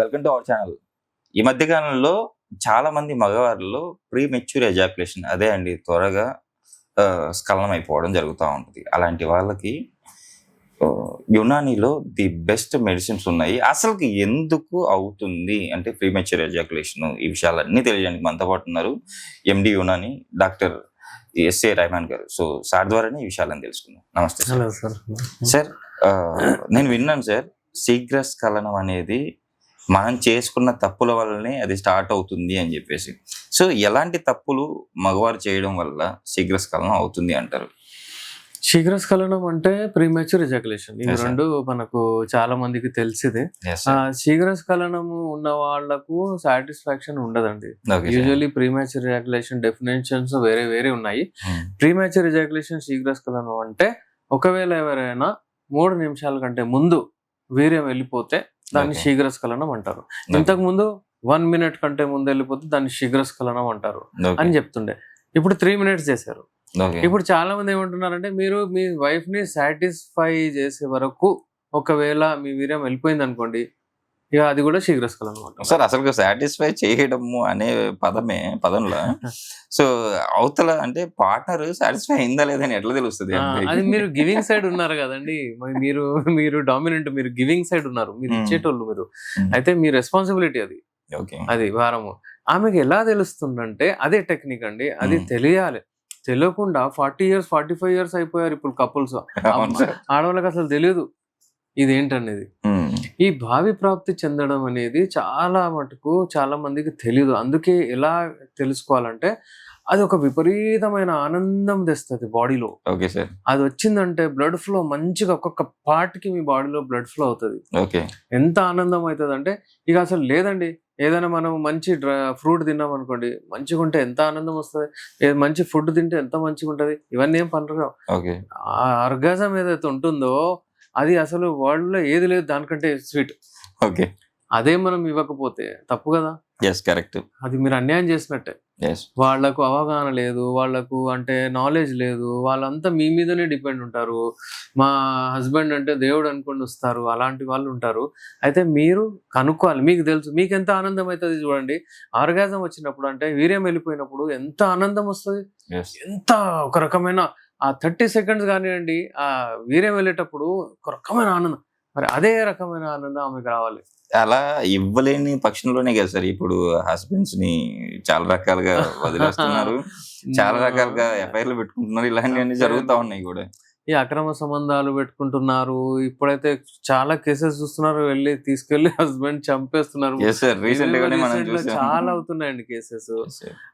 Welcome to our channel ఈ మధ్య కాలంలో చాలా మంది మగవారిలో ప్రీ మెచ్యూర్ ఎజాకులేషన్ అదే అండి త్వరగా స్ఖలనం అయిపోవడం జరుగుతూ ఉంటుంది. అలాంటి వాళ్ళకి యునానీలో ది బెస్ట్ మెడిసిన్స్ ఉన్నాయి. అసలుకి ఎందుకు అవుతుంది అంటే ప్రీ మెచ్యూర్ ఎజాకులేషన్ ఈ విషయాలన్నీ తెలియడానికి మనతో పాటు ఉన్నారు MD Unani doctor SA Rehman garu. So sir ద్వారానే ఈ విషయాలను తెలుసుకుందాం. నమస్తే సార్. Hello sir. నేను విన్నాను సార్ శీఘ్ర స్ఖలనం అనేది మనం చేసుకున్న తప్పుల వల్లనే అది స్టార్ట్ అవుతుంది అని చెప్పేసి సో ఎలాంటి తప్పులు మగవారు చేయడం వల్ల శీఘ్ర స్ఖలనం అవుతుంది అంటారు శీఘ్రస్ఖలనం అంటే ప్రీమెచ్యూర్ ఎజాకులేషన్ ఇవి sir. రెండు మనకు చాలా మందికి తెలిసిదే. శీఘ్రస్ఖలనము ఉన్న వాళ్ళకు సాటిస్ఫాక్షన్ ఉండదండి. యూజువల్లీ ప్రీమెచ్యూర్ ఎజాకులేషన్ డెఫినేషన్స్ వేరే వేరే ఉన్నాయి Hmm. ప్రీమెచ్యూర్ ఎజాకులేషన్ శీఘ్రస్ఖలనం అంటే ఒకవేళ ఎవరైనా మూడు నిమిషాల కంటే ముందు వీర్యం వెళ్ళిపోతే దాన్ని Okay. శీఘ్రస్ఖలనం అంటారు. ఇంతకు ముందు వన్ మినిట్ కంటే ముందు వెళ్ళిపోతే దాన్ని శీఘ్రస్ఖలనం అంటారు Okay. అని చెప్తుండే ఇప్పుడు త్రీ మినిట్స్ చేశారు. ఇప్పుడు చాలా మంది ఏమంటున్నారంటే మీరు మీ వైఫ్ని సాటిస్ఫై చేసే వరకు ఒకవేళ మీ వీర్యం వెళ్ళిపోయింది అనుకోండి ఇక అది కూడా శీఘ్రస్కలం అనమాట సార్ అసలు సాటిస్ఫై చేయడము అనే పదమే పదంలో? సో అవతల అంటే పార్ట్నర్ సాటిస్ఫై అయిందా లేదని ఎట్లా తెలుస్తుంది అది మీరు గివింగ్ సైడ్ ఉన్నారు కదండి. మరి మీరు డామినెంట్ మీరు గివింగ్ సైడ్ ఉన్నారు. మీరు. ఇచ్చేటోళ్ళు మీరు. అయితే మీ రెస్పాన్సిబిలిటీ అది. ఓకే. అది వారము. ఆమెకి ఎలా తెలుస్తుందంటే అదే టెక్నిక్ అండి. అది. తెలియాలి. తెలియకుండా forty years forty five years అయిపోయారు ఇప్పుడు కపుల్స్. ఆడవాళ్ళకి అసలు తెలియదు ఇదేంటనేది. Hmm. ఈ భావి ప్రాప్తి చెందడం అనేది చాలా మటుకు చాలా మందికి తెలియదు అందుకే ఎలా తెలుసుకోవాలంటే అది ఒక విపరీతమైన ఆనందం తెస్తుంది బాడీలో. Okay sir. అది వచ్చిందంటే బ్లడ్ ఫ్లో మంచిగా ఒక్కొక్క పార్ట్కి మీ బాడీలో బ్లడ్ ఫ్లో అవుతుంది. ఓకే. ఎంత ఆనందం అవుతుంది అంటే ఇక అసలు లేదండి. ఏదైనా మనం మంచి ఫ్రూట్ తిన్నాం అనుకోండి మంచిగా ఉంటే ఎంత ఆనందం వస్తుంది? మంచి ఫుడ్ తింటే ఎంత మంచిగా ఉంటుంది? ఇవన్నీ ఏం పనులు అర్గాజం ఏదైతే ఉంటుందో అది అసలు వరల్డ్లో ఏది లేదు దానికంటే స్వీట్. ఓకే. అదే మనం ఇవ్వకపోతే తప్పు కదా? ఎస్ కరెక్ట్ అది మీరు అన్యాయం చేసినట్టే. ఎస్ వాళ్ళకు అవగాహన లేదు వాళ్ళకు అంటే నాలెడ్జ్ లేదు వాళ్ళంతా మీ మీదనే డిపెండ్ ఉంటారు. మా హస్బెండ్ అంటే దేవుడు అనుకుని వస్తారు అలాంటి వాళ్ళు ఉంటారు. అయితే మీరు కనుక్కోవాలి మీకు తెలుసు మీకు ఎంత ఆనందం అవుతుంది చూడండి. ఆర్గాజం వచ్చినప్పుడు అంటే వీర్యం వెళ్ళిపోయినప్పుడు ఎంత ఆనందం వస్తుంది? ఎంత ఒక రకమైన ఆ థర్టీ సెకండ్స్ కానివ్వండి ఆ వీర్యం వెళ్ళేటప్పుడు ఒక రకమైన ఆనందం. మరి అదే రకమైన ఆనందం ఆమెకు రావాలి. అలా ఇవ్వలేని పక్షంలోనే కదా సార్ ఇప్పుడు హస్బెండ్స్ని చాలా రకాలుగా వదిలేస్తున్నారు. చాలా రకాలుగా ఎఫ్ఐఆర్లు పెట్టుకుంటున్నారు. ఇలాంటివన్నీ జరుగుతా ఉన్నాయి కూడా. ఈ అక్రమ సంబంధాలు పెట్టుకుంటున్నారు. ఇప్పుడైతే చాలా కేసెస్ చూస్తున్నారు. వెళ్ళి తీసుకెళ్ళి హస్బెండ్ చంపేస్తున్నారు. చాలా అవుతున్నాయండి కేసెస్.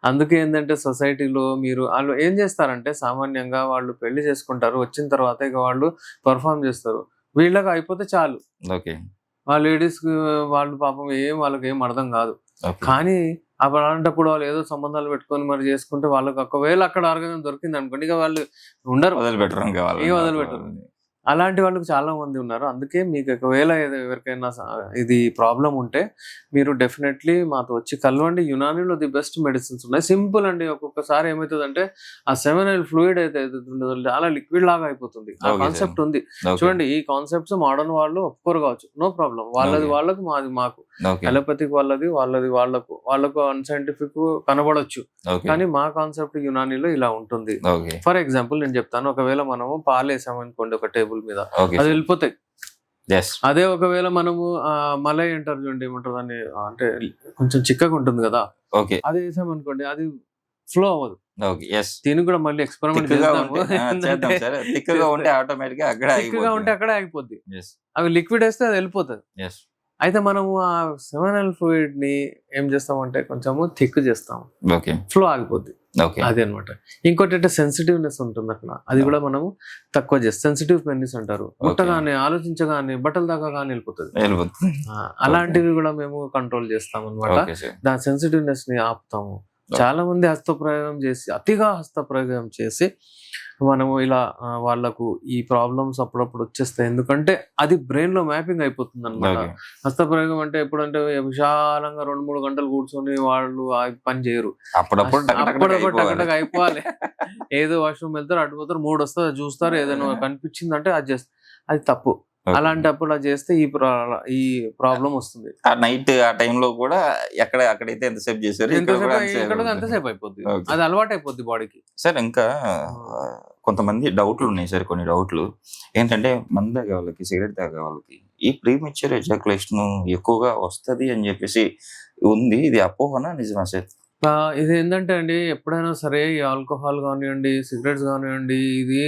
అందుకే ఏంటంటే సొసైటీలో మీరు వాళ్ళు ఏం చేస్తారంటే సామాన్యంగా వాళ్ళు పెళ్ళి చేసుకుంటారు. వచ్చిన తర్వాత ఇక వాళ్ళు పర్ఫామ్ చేస్తారు. వీళ్ళకి అయిపోతే చాలు. ఓకే ఆ లేడీస్ వాళ్ళు పాపం ఏం వాళ్ళకి ఏం అర్థం కాదు. కానీ అప్పుడు అలాంటప్పుడు వాళ్ళు ఏదో సంబంధాలు పెట్టుకొని మరి చేసుకుంటే వాళ్ళకి ఒకవేళ అక్కడ ఆర్గనం దొరికింది అనుకోండి ఇక వాళ్ళు ఉండరు. వదిలి పెట్టడం కావాలి ఏం వదిలిపెట్టరు. అలాంటి వాళ్ళకి చాలా మంది ఉన్నారు. అందుకే మీకు ఒకవేళ ఎవరికైనా ఇది ప్రాబ్లం ఉంటే మీరు డెఫినెట్లీ మాతో వచ్చి కలవండి. యునానీలో ది బెస్ట్ మెడిసిన్స్ ఉన్నాయి. సింపుల్ అండి. ఒక్కొక్కసారి ఏమవుతుందంటే ఆ సెవెన్ ఎల్ ఫ్లూయిడ్ అయితే ఉంటుందో చాలా లిక్విడ్ లాగా అయిపోతుంది. ఆ కాన్సెప్ట్ ఉంది. చూడండి ఈ కాన్సెప్ట్స్ మోడర్న్ వాళ్ళు ఒప్పుకోరు కావచ్చు. నో ప్రాబ్లం వాళ్ళది. వాళ్ళకు మాది మాకు. అలోపతిక్ వాళ్ళది వాళ్ళది వాళ్ళకు వాళ్ళకు అన్సైంటిఫిక్ కనబడొచ్చు. కానీ మా కాన్సెప్ట్ యునానీలో ఇలా ఉంటుంది. ఫర్ ఎగ్జాంపుల్ నేను చెప్తాను ఒకవేళ మనము పాలు వేసామనుకోండి ఒక టేబుల్ మీద అది వెళ్ళిపోతాయి. అదే ఒకవేళ మనము మలై అంటారు చూడండి ఏమంటారు దాన్ని అంటే కొంచెం చిక్కగా ఉంటుంది కదా. ఓకే. అది వేసామనుకోండి అది ఫ్లో అవ్వదు. దీనికి కూడా మళ్ళీ ఎక్స్పెరిమెంట్ చేద్దాము. ఉంటే అక్కడ చిక్కగా ఉంటే అక్కడే ఆగిపోద్ది. అవి లిక్విడ్ వేస్తే అది వెళ్ళిపోతుంది. అయితే మనము ఆ సెవెన్ ఎల్ ఫ్లూయిడ్ని ఏం చేస్తామంటే కొంచెము థిక్ చేస్తాము. ఓకే. ఫ్లో ఆగిపోద్ది. అది అనమాట ఇంకోటి అంటే సెన్సిటివ్నెస్ ఉంటుంది అక్కడ. అది కూడా మనము తక్కువ చేస్తాం సెన్సిటివ్ పెన్నిస్ అంటారు. ముట్టగానే ఆలోచించగానే బట్టలు దాకా కానీ వెళ్ళిపోతుంది. అలాంటివి కూడా మేము కంట్రోల్ చేస్తాం అనమాట దాని సెన్సిటివ్నెస్ని ఆపుతాము. చాలా మంది హస్తప్రయోగం చేసి అతిగా హస్తప్రయోగం చేసి మనము ఇలా వాళ్ళకు ఈ ప్రాబ్లమ్స్ అప్పుడప్పుడు వచ్చేస్తాయి. ఎందుకంటే అది బ్రెయిన్లో మ్యాపింగ్ అయిపోతుంది అనమాట హస్తప్రయోగం అంటే ఎప్పుడంటే విశాలంగా రెండు మూడు గంటలు కూర్చొని వాళ్ళు పని చేయరు. అప్పుడప్పుడు అప్పుడప్పుడు అయిపోవాలి. ఏదో వాష్రూమ్ వెళ్తారు అటు పోతారు మూడు వస్తుంది అది చూస్తారు. ఏదైనా కనిపించిందంటే అది చేస్తారు. అది తప్పు. అలాంటప్పుడు చేస్తే ఈ ఈ ప్రాబ్లం వస్తుంది. ఆ నైట్ ఆ టైంలో కూడా ఎక్కడ అక్కడైతే ఎంతసేపు చేశారు ఎంతసేపు అయిపోద్ది. అది అలవాటు అయిపోద్ది బాడీకి. సార్ ఇంకా కొంతమంది డౌట్లు ఉన్నాయి సార్ కొన్ని డౌట్లు. ఏంటంటే మందు తాగే వాళ్ళకి సిగరెట్ తాగే వాళ్ళకి ఈ ప్రీమెచ్యూర్ ఎజాకులేషన్ ఎక్కువగా వస్తది అని చెప్పేసి ఉంది. ఇది అపోహనా నిజమా సార్? ఇది ఏంటంటే అండి ఎప్పుడైనా సరే ఈ ఆల్కహాల్ కానివ్వండి సిగరెట్స్ కానివ్వండి ఇది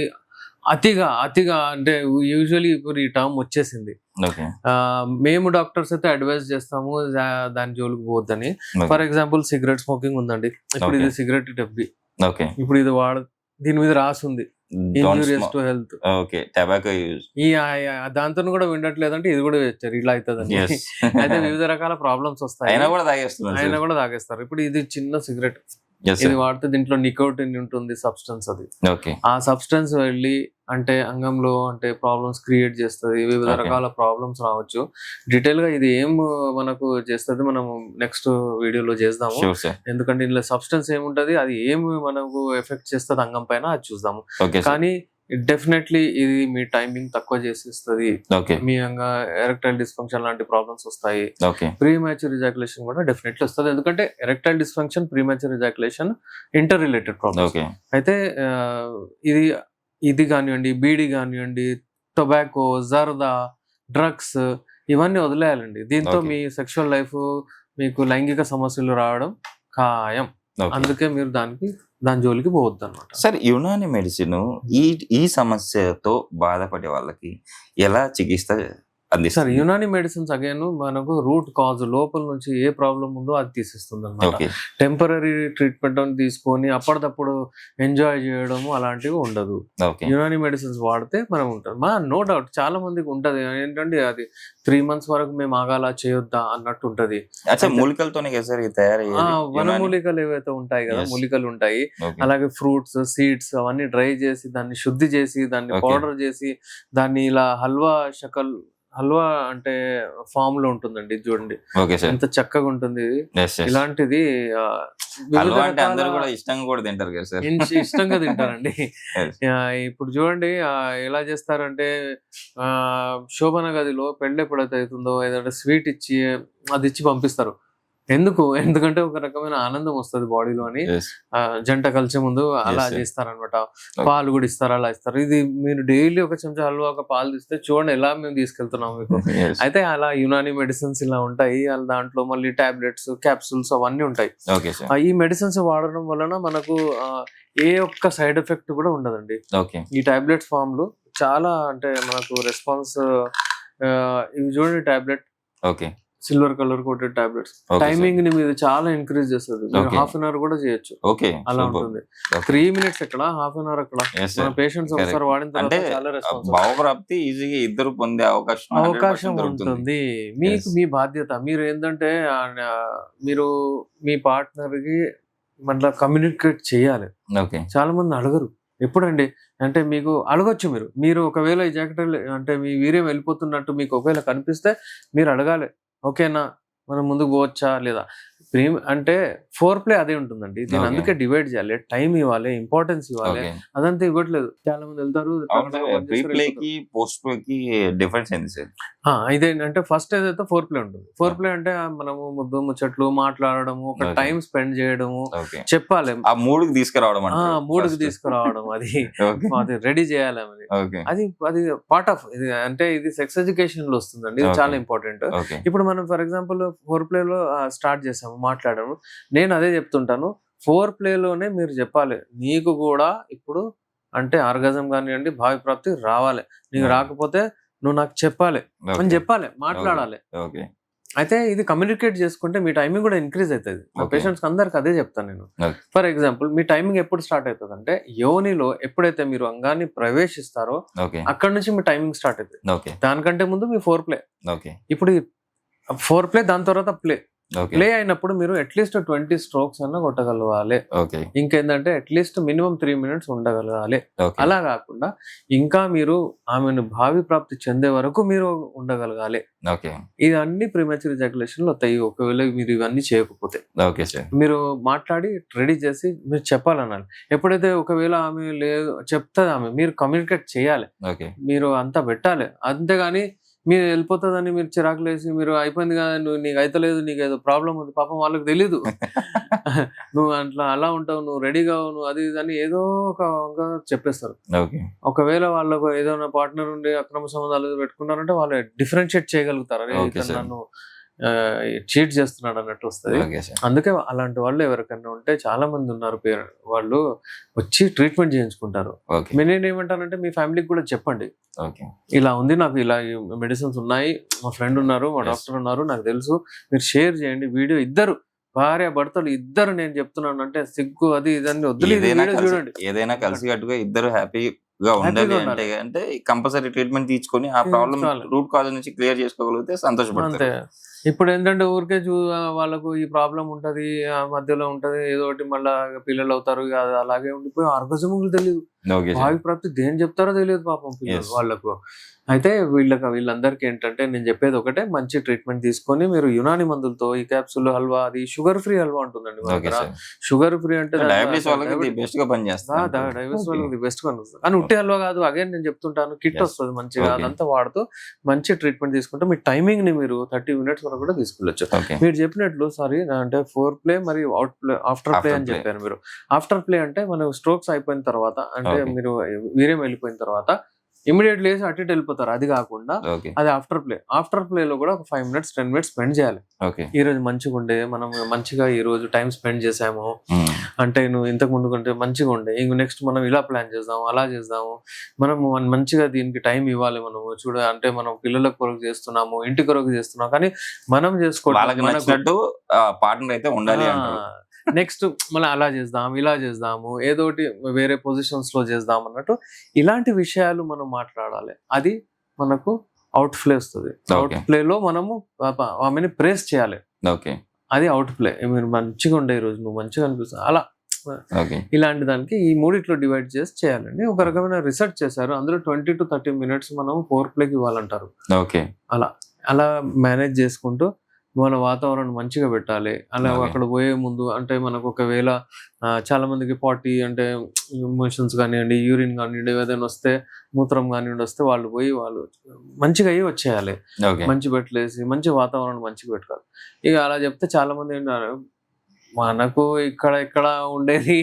అతిగా అతిగా అంటే యూజువల్లీ ఇప్పుడు ఈ టర్మ్ వచ్చేసింది. మేము డాక్టర్స్ అయితే అడ్వైస్ చేస్తాము దాని జోలికి పోవద్దని. ఫర్ ఎగ్జాంపుల్ సిగరెట్ స్మోకింగ్ ఉందండి. ఇప్పుడు ఇది. సిగరెట్ డబ్బి ఓకే. ఇప్పుడు ఇది వాడ దీని మీద రాసుంది. Injurious to health okay. Tobacco use ఈ దాంతో కూడా వినట్లేదంటే ఇది కూడా వేస్తారు. ఇలా అవుతుందని ఎస్ అయితే వివిధ రకాల ప్రాబ్లమ్స్ వస్తాయి. అయినా కూడా అయినా కూడా తాగేస్తారు. ఇప్పుడు ఇది చిన్న సిగరెట్ ఇది వాడితే దీంట్లో నికోటిన్ ఉంటుంది సబ్స్టెన్స్ అది. ఆ సబ్స్టెన్స్ వెళ్ళి అంటే అంగంలో అంటే ప్రాబ్లమ్స్ క్రియేట్ చేస్తుంది వివిధ. రకాల ప్రాబ్లమ్స్ రావచ్చు. డీటెయిల్గా ఇది ఏం మనకు చేస్తుంది మనం నెక్స్ట్ వీడియోలో చేద్దాము ఎందుకంటే ఇందులో సబ్స్టెన్స్ ఏముంటది అది ఏం మనకు ఎఫెక్ట్ చేస్తుంది అంగం పైన అది చూద్దాము కానీ డెఫినెట్లీ ఇది మీ టైమింగ్ తక్కువ చేసేస్తుంది. మీ ఎరెక్టైల్ డిస్ఫంక్షన్ లాంటి ప్రాబ్లమ్స్ వస్తాయి. ప్రీ మ్యాచ్యూర్ రిజాకులేషన్ కూడా డెఫినెట్లీ వస్తుంది. ఎందుకంటే erectile dysfunction premature ejaculation interrelated problem okay అయితే ఇది ఇది కానివ్వండి బీడీ కానివ్వండి టొబాకో జర్దా డ్రగ్స్ ఇవన్నీ వదిలేయాలండి. దీంతో. మీ సెక్షువల్ లైఫ్ మీకు లైంగిక సమస్యలు రావడం ఖాయం. అందుకే మీరు దానికి దాని జోలికి పోవద్దు అనమాట సార్ యునాని మెడిసిన్ ఈ ఈ సమస్యతో బాధపడే వాళ్ళకి ఎలా చికిత్స సార్ అందిస్తారు యునాని మెడిసిన్స్ అగైన్ మనకు రూట్ కాజ్ లోపల నుంచి ఏ ప్రాబ్లం ఉందో అది తీసేస్తుంది అనమాట టెంపరీ ట్రీట్మెంట్ అని తీసుకొని అప్పటిదప్పుడు ఎంజాయ్ చేయడము అలాంటివి ఉండదు. యునాని మెడిసిన్స్ వాడితే మనం ఉంటాం. మా నో డౌట్ చాలా మందికి ఉంటది. ఏంటంటే అది త్రీ మంత్స్ వరకు మేము ఆగాల చేయొద్దా అన్నట్టు ఉంటది. మూలికలతోనే కదా సార్ ఇది ఆ తయారయ్యేది వన యునాని? మూలికలు ఏవైతే ఉంటాయి కదా. మూలికలు ఉంటాయి. అలాగే ఫ్రూట్స్ సీడ్స్ అవన్నీ డ్రై చేసి దాన్ని శుద్ధి చేసి దాన్ని. పౌడర్ చేసి దాన్ని ఇలా హల్వా షకల్ హల్వా అంటే ఫామ్లో ఉంటుందండి ఇది చూడండి ఎంత చక్కగా ఉంటుంది ఇలాంటిది అందరూ కూడా ఇష్టంగా కూడా తింటారు కదా సార్. ఇన్- ఇష్టంగా తింటారండి. ఇప్పుడు చూడండి ఎలా చేస్తారంటే ఆ శోభన గదిలో పెళ్ళి ఎప్పుడైతే అవుతుందో ఏదంటే స్వీట్ ఇచ్చి అది ఇచ్చి పంపిస్తారు. ఎందుకు? ఎందుకంటే ఒక రకమైన ఆనందం వస్తుంది బాడీలో అని జంట కలిసే ముందు అలా. చేస్తారనమాట. పాలు కూడా ఇస్తారు అలా ఇస్తారు. ఇది మీరు డైలీ ఒక చెంచా హల్వా ఒక పాలు తీస్తే చూడండి ఎలా మేము తీసుకెళ్తున్నాం మీకు. అయితే అలా యునాని మెడిసిన్స్ ఇలా ఉంటాయి అలా దాంట్లో మళ్ళీ టాబ్లెట్స్ క్యాప్సూల్స్ అవన్నీ ఉంటాయి. ఈ మెడిసిన్స్ వాడడం వలన మనకు ఏ ఒక్క సైడ్ ఎఫెక్ట్ కూడా ఉండదండి. ఈ టాబ్లెట్స్ ఫామ్లో చాలా అంటే మనకు రెస్పాన్స్ ఇవి చూడండి tablet okay silver colour coated tablets. టైమింగ్ని మీరు చాలా ఇంక్రీజ్ చేస్తుంది. హాఫ్ అన్ అవర్ కూడా చేయొచ్చు. ఓకే అలా ఉంటుంది. త్రీ మినిట్స్ ఎక్కడ? హాఫ్ అన్ అవర్ ఎక్కడ? ఎస్ మన పేషెంట్స్. ఒకసారి వాడిన తర్వాత అంటే చాలా రెస్పాన్స్ భావప్రాప్తి ఈజీగా ఇద్దరు పొందే అవకాశం 100% అవకాశం ఉంటుంది. మీకు. మీ బాధ్యత. మీరు ఏంటంటే మీరు మీ పార్ట్నర్కి మళ్ళీ కమ్యూనికేట్ చేయాలి. ఓకే చాలా మంది అడగరు. ఎప్పుడండి? అంటే మీకు అడగొచ్చు మీరు. మీరు ఒకవేళ ఈ జాకెట్ అంటే మీ వీర్యం వెళ్ళిపోతున్నట్టు మీకు ఒకవేళ కనిపిస్తే మీరు అడగాలి. ఓకేనా? మనం ముందుకు పోవచ్చా లేదా? ప్రీమ్ అంటే ఫోర్ ప్లే అదే ఉంటుందండి. దీని. అందుకే డివైడ్ చేయాలి. టైం ఇవ్వాలి ఇంపార్టెన్స్ ఇవ్వాలి అదంతా ఇవ్వట్లేదు. చాలా మంది వెళ్తారు. డిఫరెన్స్ ఏంది సార్? ఇదేంటంటే ఫస్ట్ ఏదైతే ఫోర్ ప్లే ఉంటుంది. ఫోర్ ప్లే అంటే మనము ముద్దు ముచ్చట్లు మాట్లాడడము ఒక. టైం స్పెండ్ చేయడము చెప్పాలి. ఆ మూడుకి తీసుకురావడం ఆ మూడుకి తీసుకురావడం అది. అది రెడీ చేయాలి అది. అది అది పార్ట్ ఆఫ్ ఇది అంటే ఇది సెక్స్ ఎడ్యుకేషన్లో వస్తుందండి. ఇది. చాలా ఇంపార్టెంట్ ఇప్పుడు మనం ఫర్ ఎగ్జాంపుల్ ఫోర్ ప్లే లో స్టార్ట్ చేసాము. మాట్లాడాము నేను అదే చెప్తుంటాను. ఫోర్ ప్లే లోనే మీరు చెప్పాలి. నీకు కూడా ఇప్పుడు అంటే ఆర్గజం కానివ్వండి భావి ప్రాప్తి రావాలి. నీకు Okay. రాకపోతే నువ్వు నాకు చెప్పాలి. అని చెప్పాలి మాట్లాడాలి. అయితే ఇది కమ్యూనికేట్ చేసుకుంటే మీ టైమింగ్ కూడా ఇంక్రీజ్ అవుతుంది Okay. పేషెంట్స్ అందరికి అదే చెప్తాను నేను. ఫర్ ఎగ్జాంపుల్ మీ టైమింగ్ ఎప్పుడు స్టార్ట్ అవుతుంది అంటే యోనిలో ఎప్పుడైతే మీరు అంగాన్ని ప్రవేశిస్తారో అక్కడ నుంచి మీ టైమింగ్ స్టార్ట్ అవుతుంది దానికంటే ముందు మీ ఫోర్ ప్లే. ఓకే ఇప్పుడు ఫోర్ ప్లే దాని తర్వాత ప్లే. ప్లే అయినప్పుడు మీరు అట్లీస్ట్ ట్వంటీ స్ట్రోక్స్ అన్న కొట్టగలగాలి. ఇంకేంటంటే at least minimum three minutes ఉండగలగాలి. అలా కాకుండా ఇంకా మీరు ఆమెను భావి ప్రాప్తి చెందే వరకు మీరు ఉండగలగాలి. ఓకే. ఇవన్నీ ప్రిమేచర్ ఎజాకులేషన్ వస్తాయి. ఒకవేళ మీరు ఇవన్నీ చేయకపోతే. Okay sir. మీరు మాట్లాడి రెడీ చేసి మీరు చెప్పాలనాలి. ఎప్పుడైతే ఒకవేళ ఆమె లేదు చెప్తుంది ఆమె మీరు కమ్యూనికేట్ చేయాలి. ఓకే. మీరు అంతా పెట్టాలి. అంతేగాని మీరు వెళ్ళిపోతుందని మీరు చిరాకు లేసి మీరు అయిపోయింది కదా నువ్వు నీకు అయితలేదు నీకు ఏదో ప్రాబ్లం ఉంది పాపం వాళ్ళకి తెలీదు. నువ్వు అట్లా అలా ఉంటావు నువ్వు రెడీగా నువ్వు అది ఇది అని ఏదో ఒక చెప్పేస్తారు. ఒకవేళ వాళ్ళకు ఏదైనా పార్ట్నర్ ఉండి అక్రమ సంబంధాలు ఏదో పెట్టుకున్నారంటే వాళ్ళు డిఫరెన్షియేట్ చేయగలుగుతారు. నన్ను చీట్ చేస్తున్నాడు అన్నట్టు వస్తుంది. అందుకే అలాంటి వాళ్ళు ఎవరికైనా ఉంటే చాలా మంది ఉన్నారు వాళ్ళు వచ్చి ట్రీట్మెంట్ చేయించుకుంటారు. నేను ఏమంటానంటే మీ ఫ్యామిలీకి కూడా చెప్పండి. ఇలా ఉంది నాకు ఇలా మెడిసిన్స్ ఉన్నాయి మా ఫ్రెండ్ ఉన్నారు మా. డాక్టర్ ఉన్నారు నాకు తెలుసు మీరు షేర్ చేయండి వీడియో ఇద్దరు భార్య భర్తలు ఇద్దరు నేను చెప్తున్నాను అంటే సిగ్గు అది ఇదని చూడండి. ఏదైనా కలిసి కట్టుగా ఇద్దరు హ్యాపీగా ఉండాలి ఉండాలి. అంటే అంటే కంపల్సరీ ట్రీట్మెంట్ తీసుకొని ఆ ప్రాబ్లమ్. రూట్ కాజ్ నుంచి క్లియర్ చేసుకోగలిగితే సంతోషపడతారు. ఇప్పుడు ఏంటంటే ఊరికే చూ వాళ్ళకు ఈ ప్రాబ్లం ఉంటది ఆ మధ్యలో ఉంటది ఏదో ఒకటి మళ్ళీ పిల్లలు అవుతారు ఇక అలాగే ఉండిపోయి ఆర్గజములు తెలియదు భావి ప్రాప్తి దేని చెప్తారో తెలియదు పాపం. వాళ్ళకు అయితే వీళ్ళకి వీళ్ళందరికీ ఏంటంటే నేను చెప్పేది ఒకటే మంచి ట్రీట్మెంట్ తీసుకొని మీరు యునాని మందులతో ఈ క్యాప్సూల్ హల్వా అది షుగర్ ఫ్రీ హల్వా ఉంటుందండి షుగర్ ఫ్రీ అంటే డయాబెటీస్ వాళ్ళకి బెస్ట్గా పనిచేస్తుంది కానీ ఉట్టి హల్వా కాదు అగైన్ నేను చెప్తుంటాను కిట్. వస్తుంది మంచిగా. అదంతా వాడుతూ మంచి ట్రీట్మెంట్ తీసుకుంటే మీ టైమింగ్ని మీరు థర్టీ మినిట్స్ వరకు కూడా తీసుకెళ్ళొచ్చు మీరు చెప్పినట్లు సారీ అంటే ఫోర్ ప్లే మరియు అవుట్ ప్లే ఆఫ్టర్ ప్లే అని. చెప్పారు మీరు ఆఫ్టర్ ప్లే అంటే మనం స్ట్రోక్స్ అయిపోయిన తర్వాత అంటే. మీరు వీర్యం వెళ్ళిపోయిన తర్వాత ఇమీడియట్ లేసి అటు ఇటు వెళ్ళిపోతారు. అది కాకుండా అది ఆఫ్టర్ ప్లే ఆఫ్టర్ ప్లే లో కూడా ఒక five minutes ten minutes spend చేయాలి. ఈ రోజు మంచిగా ఉండే మనం మంచిగా ఈ రోజు టైం స్పెండ్ చేసాము. అంటే నువ్వు ఇంతకు ముందు కంటే మంచిగా ఉండే ఇంక నెక్స్ట్ మనం ఇలా ప్లాన్ చేద్దాం అలా చేద్దాము. మనం మంచిగా దీనికి టైం ఇవ్వాలి మనము. చూడ అంటే మనం పిల్లల కొరకు చేస్తున్నాము ఇంటి కొరకు చేస్తున్నాం కానీ మనం చేసుకోవడం నచ్చినట్టు పార్ట్నర్ అయితే ఉండాలి నెక్స్ట్ మళ్ళీ అలా చేద్దాం ఇలా చేద్దాము ఏదో ఒకటి వేరే పొజిషన్స్లో చేద్దాం అన్నట్టు ఇలాంటి విషయాలు మనం మాట్లాడాలి. అది మనకు అవుట్ ప్లే వస్తుంది. Out Okay. ప్లే లో మనము ఆమెని ప్రేస్ చేయాలి. ఓకే. అది అవుట్ ప్లే మీరు మంచిగా ఉండే రోజు నువ్వు మంచిగా అనిపిస్తుంది అలా. ఓకే. ఇలాంటి దానికి ఈ మూడిట్లో డివైడ్ చేసి చేయాలండి. ఒక రకమైన రీసెర్చ్ చేశారు. అందులో ట్వంటీ టు థర్టీ మినిట్స్ మనం ఫోర్ ప్లేకి ఇవ్వాలంటారు. ఓకే. అలా మేనేజ్ చేసుకుంటూ మన వాతావరణం మంచిగా పెట్టాలి అలా. అక్కడ పోయే ముందు అంటే మనకు ఒకవేళ చాలా మందికి పార్టీ అంటే మోషన్స్ కానివ్వండి యూరిన్ కానివ్వండి ఏదైనా వస్తే మూత్రం కానివ్వండి వస్తే వాళ్ళు పోయి వాళ్ళు మంచిగా అయ్యి వచ్చేయాలి మంచి బట్టలేసి మంచి వాతావరణం మంచిగా పెట్టుకోవాలి ఇక అలా చెప్తే చాలా మంది ఏంటారు మనకు ఇక్కడ ఇక్కడ ఉండేది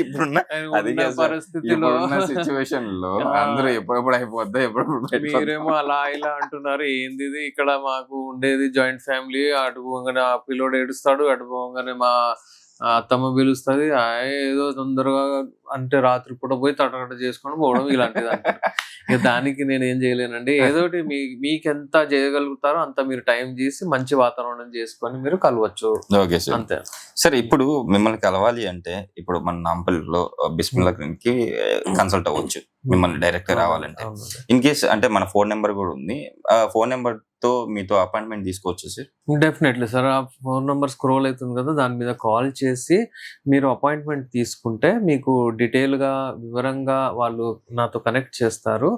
ఇప్పుడున్న. పరిస్థితిలో సిచ్యువేషన్లో. అందరూ ఎప్పుడెప్పుడు అయిపోద్దా ఎప్పుడెప్పుడు? మీరేమో అలా ఇలా అంటున్నారు ఏంది ఇక్కడ మాకు ఉండేది జాయింట్ ఫ్యామిలీ. అటు పోగానే ఆ పిల్లోడు ఏడుస్తాడు అటు పోగానే మా అత్తమ్మ పిలుస్తుంది. ఏదో తొందరగా అంటే రాత్రి పూట పోయి తటగట చేసుకొని పోవడం ఇలాంటిది. ఇక దానికి నేను ఏం చేయలేనండి. ఏదో మీ మీకు ఎంత చేయగలుగుతారో అంత మీరు టైం చేసి మంచి వాతావరణం చేసుకొని మీరు కలవచ్చు. Okay sir. అంతే. సరే ఇప్పుడు మిమ్మల్ని కలవాలి అంటే ఇప్పుడు మన నాంపల్లిలో బిస్మిల్లా క్లినిక్కి కన్సల్ట్ అవ్వచ్చు. మిమ్మల్ని డైరెక్ట్ రావాలంటే. ఇన్ కేస్ అంటే మన ఫోన్ నెంబర్ కూడా ఉంది. ఆ ఫోన్ నెంబర్ తో మీతో అపాయింట్మెంట్ తీసుకోవచ్చు సార్? Definitely sir. ఆ ఫోన్ నెంబర్ స్క్రోల్ అవుతుంది కదా దాని మీద కాల్ చేసి మీరు అపాయింట్మెంట్ తీసుకుంటే మీకు డీటెయిల్గా వివరంగా వాళ్ళు నాతో కనెక్ట్ చేస్తారు.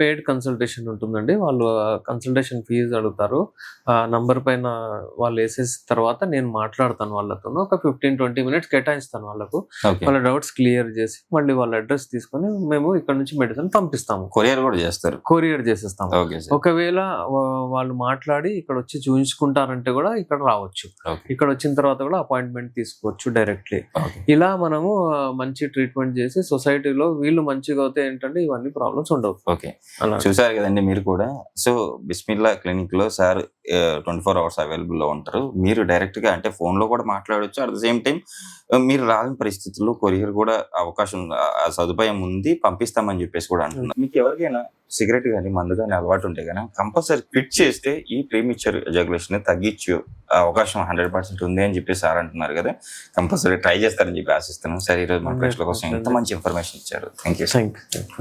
పెయిడ్ కన్సల్టేషన్ ఉంటుందండి. వాళ్ళు కన్సల్టేషన్ ఫీజు అడుగుతారు. ఆ నంబర్ పైన వాళ్ళు వేసేసిన తర్వాత నేను మాట్లాడతాను వాళ్ళతో ఒక ఫిఫ్టీన్ ట్వంటీ మినిట్స్ కేటాయిస్తాను వాళ్ళకు. వాళ్ళ డౌట్స్ క్లియర్ చేసి మళ్ళీ వాళ్ళ అడ్రస్ తీసుకొని మేము ఇక్కడ నుంచి మెడిసిన్ పంపిస్తాము. కొరియర్ కూడా చేస్తారు. కొరియర్ చేసేస్తాము. ఒకవేళ వాళ్ళు మాట్లాడి ఇక్కడ వచ్చి చూపించుకుంటారంటే కూడా ఇక్కడ రావచ్చు. ఇక్కడ వచ్చిన తర్వాత కూడా అపాయింట్మెంట్ తీసుకోవచ్చు డైరెక్ట్లీ ఇలా మనము మంచి ట్రీట్మెంట్ చేసి సొసైటీలో వీళ్ళు మంచిగా అవుతే ఏంటంటే ఇవన్నీ ప్రాబ్లమ్స్ ఉండవు. ఓకే. చూసారు కదండి మీరు కూడా. సో బిస్మిల్లా క్లినిక్లో సార్ ట్వంటీ ఫోర్ అవర్స్ అవైలబుల్లో ఉంటారు. మీరు డైరెక్ట్గా అంటే ఫోన్లో కూడా మాట్లాడొచ్చు. అట్ ద సేమ్ టైం మీరు రాని పరిస్థితుల్లో కొరియర్ కూడా అవకాశం సదుపాయం ఉంది. పంపిస్తామని చెప్పేసి కూడా అంటున్నారు మీకు ఎవరికైనా సిగరెట్ కానీ మందు కానీ అలవాటు ఉంటే కానీ కంపల్సరీ క్విట్ చేస్తే ఈ ప్రీమిచర్ ఎజాకులేషన్ తగ్గించు అవకాశం హండ్రెడ్ పర్సెంట్ ఉంది అని చెప్పి సార్ అంటున్నారు కదా. కంపల్సరీ ట్రై చేస్తారని చెప్పి ఆశిస్తున్నాను సార్ ఈరోజు మన ప్రేక్షకుల కోసం ఇంత మంచి ఇన్ఫర్మేషన్ ఇచ్చారు. Thank you thank you